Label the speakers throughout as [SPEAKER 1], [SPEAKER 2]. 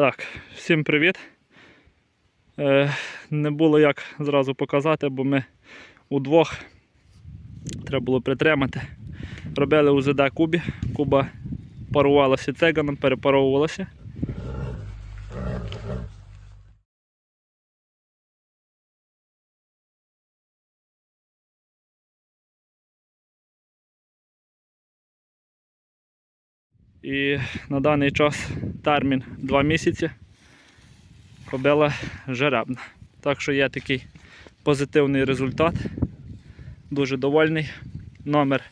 [SPEAKER 1] Так, всім привіт. Е, не було як зразу показати, бо ми удвох треба було притримати. Робили УЗД Кубі. Куба парувалася циганом, перепаровувалася. І на даний час термін 2 місяці. Кобила жеребна. Так що є такий позитивний результат. Дуже довольний. Номер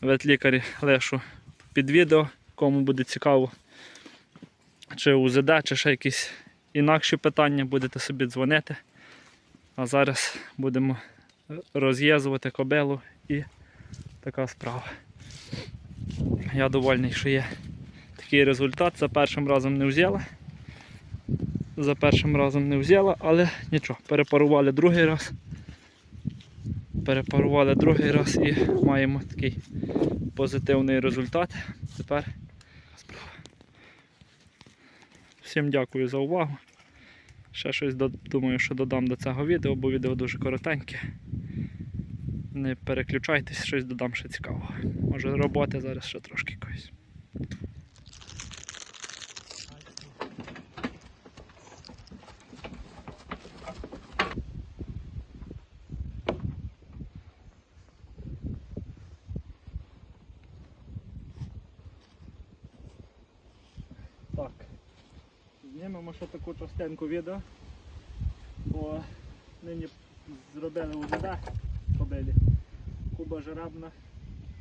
[SPEAKER 1] ветлікарі лишу під відео, кому буде цікаво, чи УЗД, чи ще якісь інакші питання, будете собі дзвонити. А зараз будемо роз'єзувати кобилу і така справа. Я довольний, що є такий результат. За першим разом не взяла. За першим разом не взяла, але нічого, перепарували другий раз. Перепарували другий раз і маємо такий позитивний результат. Тепер справа. Всім дякую за увагу. Ще щось думаю, що додам до цього відео, бо відео дуже коротеньке. Не переключайтесь, щось додам ще цікавого. Може роботи зараз ще трошки якоїсь. Так. Знімемо ще таку частинку відео, бо нині зробили УЗД кобилі. Куба жеребна.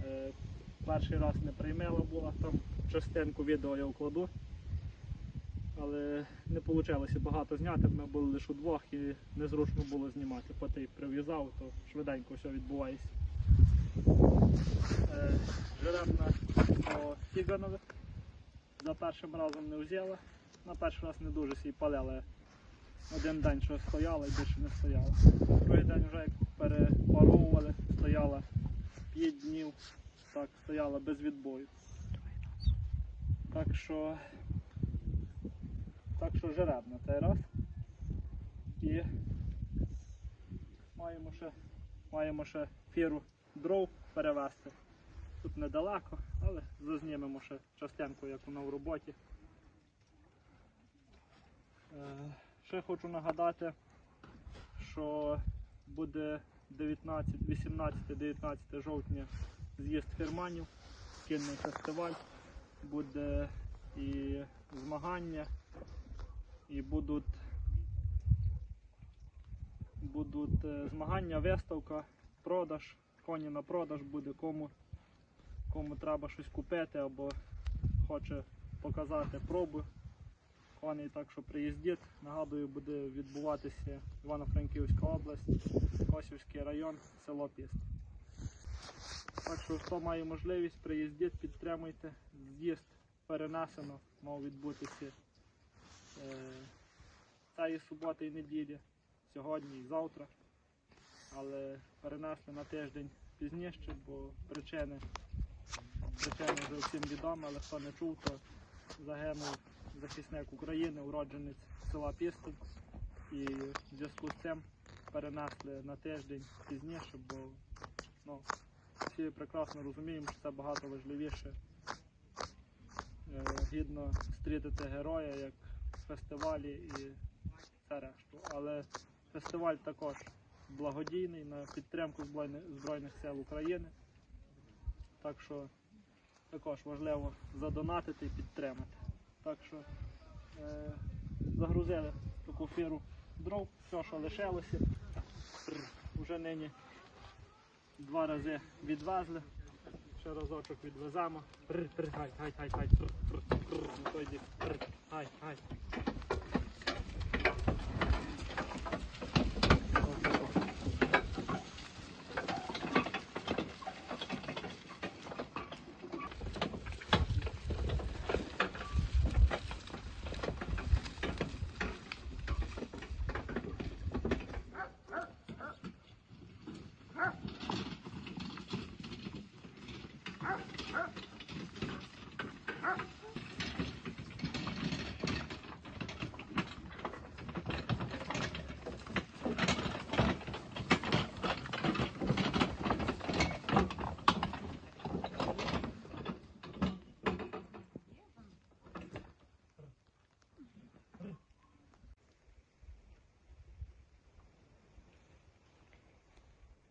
[SPEAKER 1] Е, перший раз не приймела була, там частинку відео я вкладу. Але не вийшло багато зняти, ми були лише удвох і незручно було знімати. Потім прив'язав, то швиденько все відбувається. Е, жеребна по Фіганове. За першим разом не взяла. На перший раз не дуже сій палила. Один день що стояла і більше не стояла. Другий день вже як перепаровували, стояла 5 днів, так, стояла без відбою. Так що так що жеребна цей раз. І маємо ще, маємо ще фіру дров перевезти. Тут недалеко, але зазнімемо ще частинку, як вона в роботі. Е, Ще хочу нагадати, що буде 19, 18-19 жовтня з'їзд фірманів, кінний фестиваль, буде і змагання, і будуть, будуть е, змагання, виставка, продаж, коні на продаж буде кому, кому треба щось купити або хоче показати пробу коней, так що приїздіть. Нагадую, буде відбуватися Івано-Франківська область, Косівський район, село Піст. Так що хто має можливість, приїздіть, підтримуйте. З'їзд перенесено, мав відбутися е, цієї суботи і неділі, сьогодні і завтра. Але перенесли на тиждень пізніше, бо причини, причини вже всім відомі, але хто не чув, то загинув захисник України, уродженець села Пістин. І в зв'язку з цим перенесли на тиждень пізніше, бо ну, всі прекрасно розуміємо, що це багато важливіше е, гідно зустріти героя, як фестивалі і все решту. Але фестиваль також благодійний на підтримку Збройних сил України. Так що також важливо задонатити і підтримати. Так що е, загрузили таку фіру дров, все, що лишилося. Вже нині два рази відвезли. Ще разочок відвеземо. Гай, гай, гай, гай,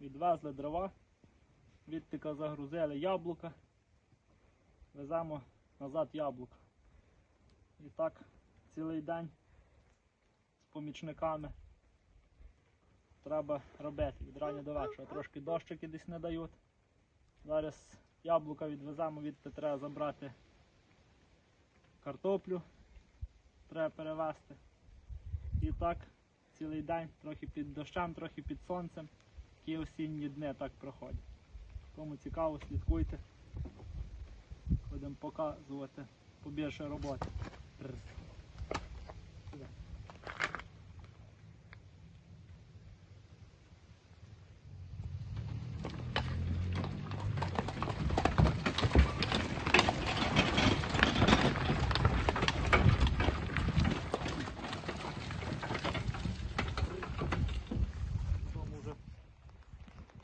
[SPEAKER 1] Відвезли дрова, відтика загрузили яблука веземо назад яблука. І так цілий день з помічниками треба робити від рання до вечора. Трошки дощики десь не дають. Зараз яблука відвеземо, відти треба забрати картоплю, треба перевезти. І так цілий день, трохи під дощем, трохи під сонцем. Такі осінні дні так проходять. Кому цікаво, слідкуйте. Показувати побільше роботи.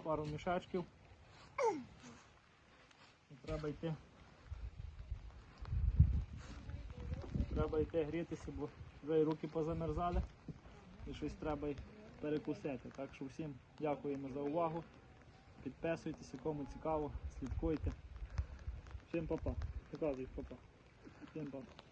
[SPEAKER 1] Пару мішечків. І Треба йти. Треба йти грітися, бо вже й руки позамерзали і щось треба й перекусити. Так що всім дякуємо за увагу. Підписуйтесь, кому цікаво, слідкуйте. Всім папа. Показуй, папа. Всім папа.